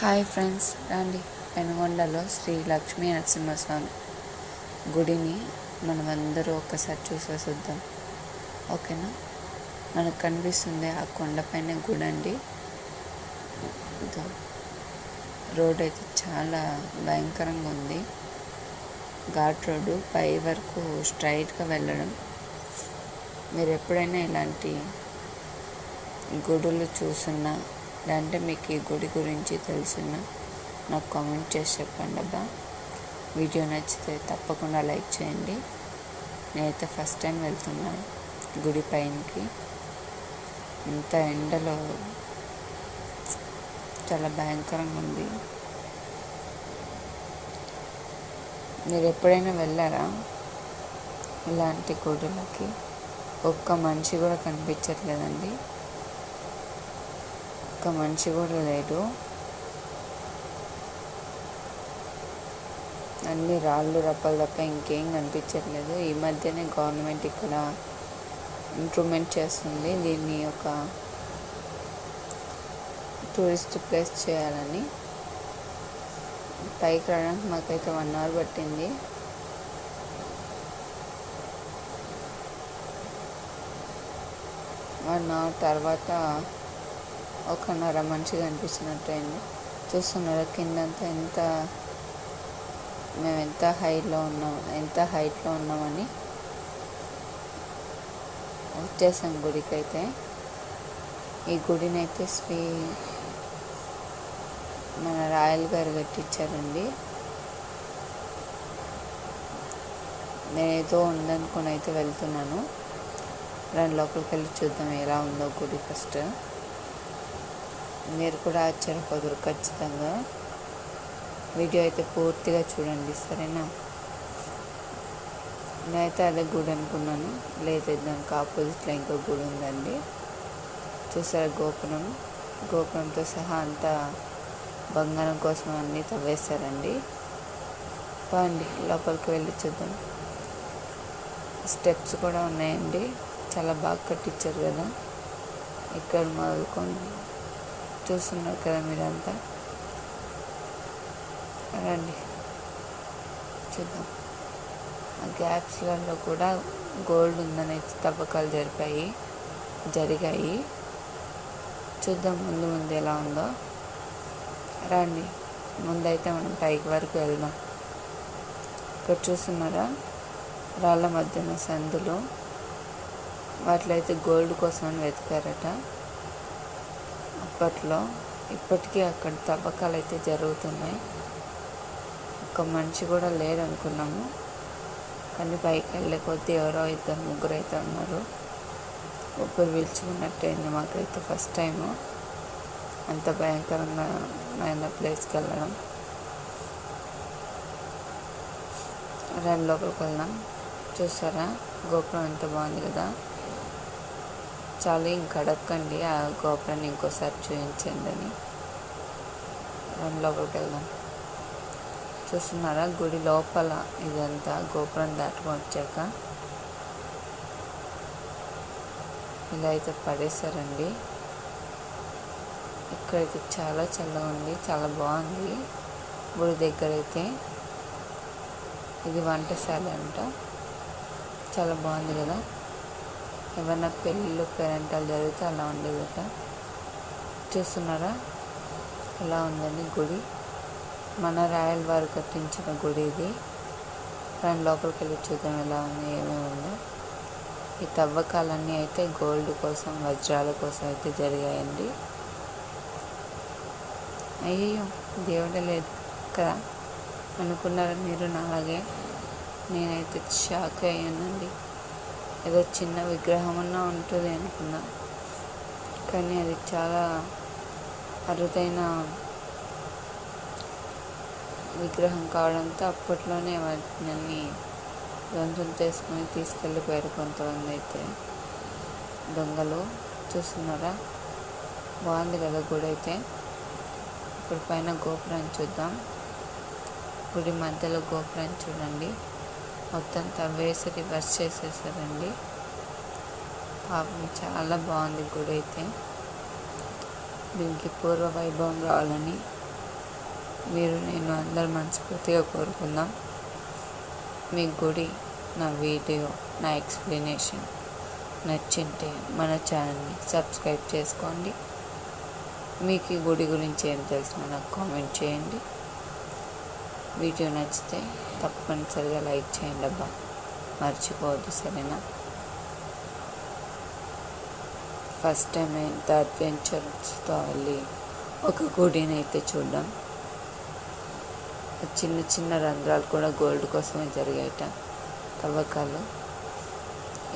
Hi friends రండి. పెనుగొండలో శ్రీ లక్ష్మీ నరసింహస్వామి గుడిని మనమందరూ ఒక్కసారి చూసే చూద్దాం. ఓకేనా? మనకు కనిపిస్తుంది ఆ కొండపైన గుడి అండి. రోడ్ అయితే చాలా భయంకరంగా ఉంది. ఘాట్ రోడ్డు పై వరకు స్ట్రైట్గా వెళ్ళడం. మీరు ఎప్పుడైనా ఇలాంటి గుడులు చూసున్నా లేదంటే మీకు ఈ గుడి గురించి తెలిసిన నాకు కామెంట్ చేసి చెప్పండి అబ్బా. వీడియో నచ్చితే తప్పకుండా లైక్ చేయండి. నేనైతే ఫస్ట్ టైం వెళ్తున్నా గుడి పైనకి. ఇంత ఎండలో చాలా భయంకరంగా ఉంది. మీరు ఎప్పుడైనా వెళ్ళారా? ఇలాంటి గుడులకి? ఒక్క మనిషి కూడా కనిపించట్లేదండి. ఒక్క మనిషి కూడా లేడు అన్ని రాళ్ళు రప్పలు తప్ప ఇంకేం కనిపించట్లేదు. ఈ మధ్యనే గవర్నమెంట్ ఇక్కడ ఇంప్రూవ్మెంట్ చేస్తుంది. దీన్ని ఒక టూరిస్ట్ ప్లేస్ చేయాలని. పైకి రావడానికి మాకైతే వన్ అవర్ పట్టింది. వన్ అవర్ తర్వాత ఒకన్నర మనిషి కనిపించినట్టు అయింది చూస్తున్నారా కిందంతా ఎంత మేము ఎంత హైట్లో ఉన్నాం ఎంత హైట్లో ఉన్నామని. వచ్చేసాం గుడికి అయితే ఈ గుడిని అయితే శ్రీ మన రాయల్ గారు కట్టించారండి నేనేదో ఉందనుకుని అయితే వెళ్తున్నాను. రెండు లోపలికి వెళ్ళి చూద్దాం ఎలా ఉందో గుడి ఫస్ట్. మీరు కూడా ఆశ్చర్యపోదురు ఖచ్చితంగా. వీడియో అయితే పూర్తిగా చూడండి సరేనా? నేనైతే అదే గుడి అనుకున్నాను. లేదు దానికి ఆపోజిట్లో ఇంకో గుడి ఉందండి. చూసారా గోపురం? గోపురంతో సహా అంతా బంగారం కోసం అన్నీ తవ్వేశారండి. పండి లోపలికి వెళ్ళి చూద్దాం. స్టెప్స్ కూడా ఉన్నాయండి. చాలా బాగా కట్టించారు కదా. ఇక్కడ మొదలుకొని చూస్తున్నారు కదా మీరంతా. రండి. చూద్దాం. ఆ గ్యాప్స్లలో కూడా గోల్డ్ ఉందని తవ్వకాలు జరిపాయి. జరిగాయి. చూద్దాం ముందు ముందు ఎలా ఉందో. రండి. ముందైతే మనం పైకి వరకు వెళ్దాం. ఇక్కడ చూస్తున్నారా? రాళ్ళ మధ్యన సందులు. వాటిలో అయితే గోల్డ్ కోసం వెతికారట. అప్పట్లో ఇప్పటికీ అక్కడ తవ్వకాలు అయితే జరుగుతున్నాయి. ఒక మనిషి కూడా లేదనుకున్నాము కానీ పైకి వెళ్ళే కొద్దీ ఎవరో ఇద్దరు ముగ్గురు అయితే ఉన్నారు ఊపిరి పిలుచుకున్నట్టయింది మాకైతే ఫస్ట్ టైము. అంత భయంకరమైన ప్లేస్కి వెళ్ళడం. రెండు లోపలికి వెళ్దాం. చూసారా? గోపురం ఎంత బాగుంది కదా? చాలా ఇంకడక్కండి ఆ గోపురాన్ని ఇంకోసారి చూపించండి అని. రెండు లోపలికి వెళ్దాం. చూస్తున్నారా? గుడి లోపల ఇదంతా గోపురం దాటుకొని వచ్చాక ఇలా అయితే పడేశారండి. ఇక్కడైతే చాలా చల్లగా ఉంది చాలా బాగుంది. గుడి దగ్గర అయితే ఇది వంటశాల అంట. చాలా బాగుంది కదా. ఏమైనా పెళ్ళిళ్ళు పేరెంటాలు జరిగితే అలా ఉండేదట చూస్తున్నారా? ఎలా ఉందని గుడి? మన రాయల్ వారు కట్టించిన గుడి ఇది. దాని లోపలికి వెళ్ళి చూద్దాం ఎలా ఉంది ఏమేమి ఉందో. ఈ తవ్వకాలన్నీ అయితే గోల్డ్ కోసం వజ్రాల కోసం అయితే జరిగాయండి. అయ్యో దేవుడే లేదు కదా. అనుకున్నారా మీరు అలాగే నేనైతే షాక్ అయ్యానండి. ఏదో చిన్న విగ్రహం అన్నా ఉంటుంది అనుకున్నా. కానీ అది చాలా అరుదైన విగ్రహం కావడంతో అప్పట్లోనే వాటిని ధ్వంసం చేసుకొని తీసుకెళ్ళిపోయారు కొంతమంది అయితే. దొంగలు. చూస్తున్నారా? బాగుంది కదా గుడి అయితే. ఇప్పుడు పైన గోపురం చూద్దాం. గుడి మధ్యలో గోపురం చూడండి. మొత్తం తవ్వేసి రివర్స్ చేసేసారండి. పాపం చాలా బాగుంది గుడి అయితే దీనికి పూర్వ వైభవం రావాలని మీరు నేను అందరు మనస్ఫూర్తిగా కోరుకుందాం. మీ గుడి నా వీడియో నా ఎక్స్ప్లెనేషన్ నచ్చింటే మన ఛానల్ని సబ్స్క్రైబ్ చేసుకోండి. మీకు ఈ గుడి గురించి ఏం తెలిసినా నాకు కామెంట్ చేయండి. వీడియో నచ్చితే తప్పనిసరిగా లైక్ చేయండి అబ్బా. మర్చిపోవద్దు సరేనా? ఫస్ట్ టైం ఇంత అడ్వెంచర్స్తో వెళ్ళి ఒక గుడిని అయితే చూద్దాం చిన్న చిన్న రంధ్రాలు కూడా గోల్డ్ కోసమే జరిగాయట తవ్వకాలు.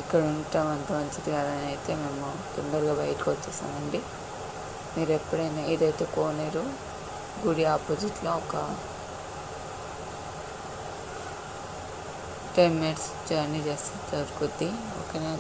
ఇక్కడ ఉంటాం అంత మంచిది కాదని అయితే మేము తొందరగా బయటకు వచ్చేసామండి. మీరు ఎప్పుడైనా ఇదైతే కోనేరు గుడి ఆపోజిట్లో ఒక టెన్ మినిట్స్ జర్నీ చేస్తే దొరుకుద్ది ఓకేనా